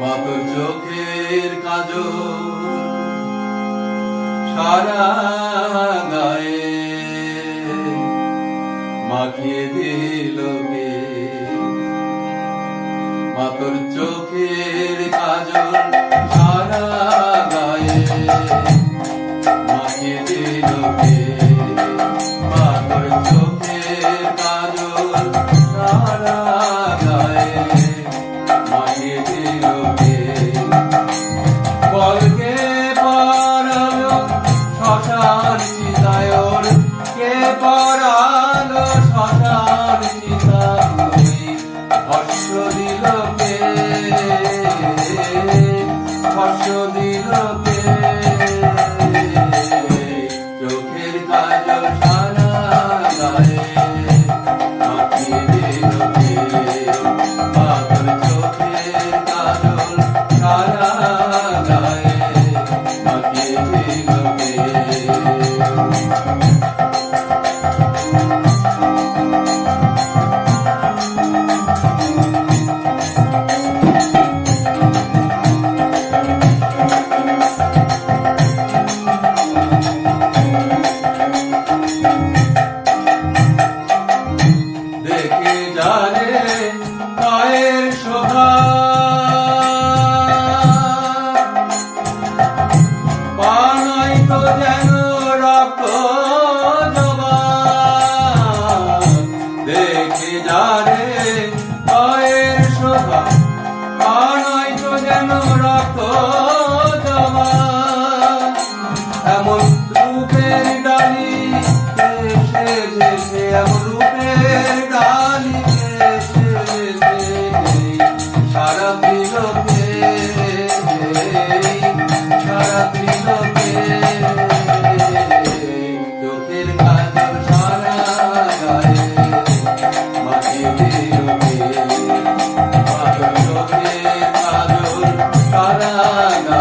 মাতর চোখের কাজল সারা গায়ে মাখিয়ে দিল কে মাতর চোখের কাজল সারা গায়ে Lord এমন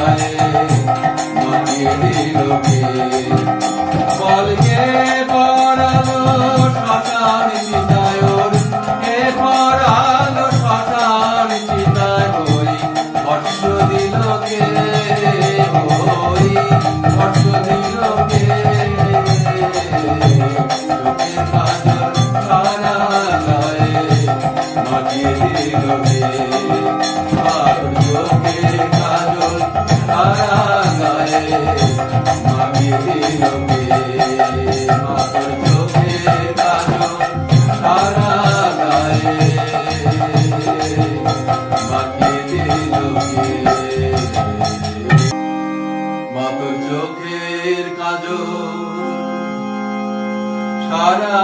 গায়ে চোখের কাজল সারা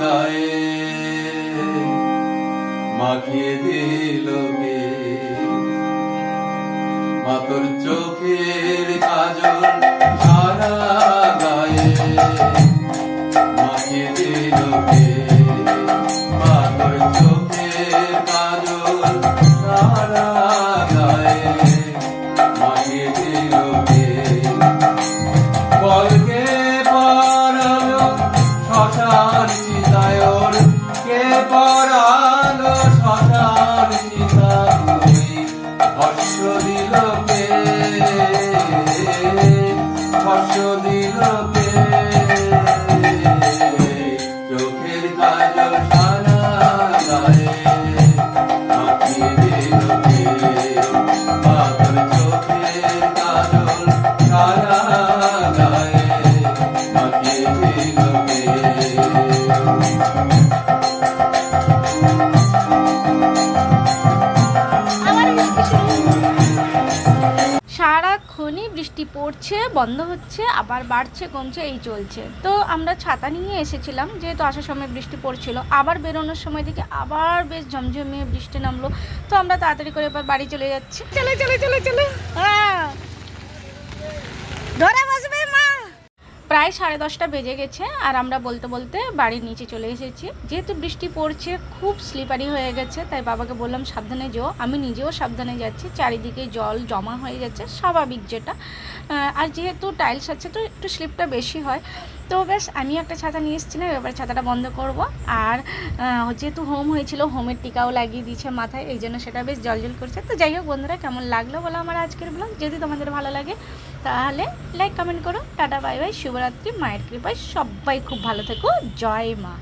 গায়ে মাখিয়ে দিল মাতর চোখের কাজল বৃষ্টি পড়ছে, বন্ধ হচ্ছে, আবার বাড়ছে, কমছে, এই চলছে। তো আমরা ছাতা নিয়ে এসেছিলাম, যেহেতু আসার সময় বৃষ্টি পড়ছিল। আবার বেরোনোর সময় থেকে আবার বেশ ঝমঝমিয়ে বৃষ্টি নামলো। তো আমরা তাড়াতাড়ি করে এবার বাড়ি চলে যাচ্ছি। চলে চলে চলে চলে হ্যাঁ ধরে বসবে মা প্রায় সাড়ে দশটা বেজে গেছে আর আমরা বলতে বলতে বাড়ির নিচে চলে এসেছি। যেহেতু বৃষ্টি পড়ছে, খুব স্লিপারি হয়ে গেছে, তাই বাবাকে বললাম, সাবধানে যেও। আমি নিজেও সাবধানে যাচ্ছি, চারিদিকে জল জমা হয়ে যাচ্ছে স্বাভাবিক যেটা। আর যেহেতু টাইলস আছে, তো একটু স্লিপটা বেশি হয়। তো বেশ, আমি একটা ছাতা নিয়ে এসেছিলাম এবার ছাতাটা বন্ধ করব। আর যেহেতু হোম হয়েছিল, হোমের টিকাও লাগিয়ে দিয়েছে মাথায়, এই জন্য সেটা বেশ জলজল করছে। তো যাই হোক বন্ধুরা, কেমন লাগল বলো আমার আজকের ব্লগ যদি তোমাদের ভালো লাগে, তাহলে লাইক কমেন্ট করো। টাটা বাই বাই শুভরাত্রি। মায়ের কৃপায় সবাই খুব ভালো থেকো। জয় মা।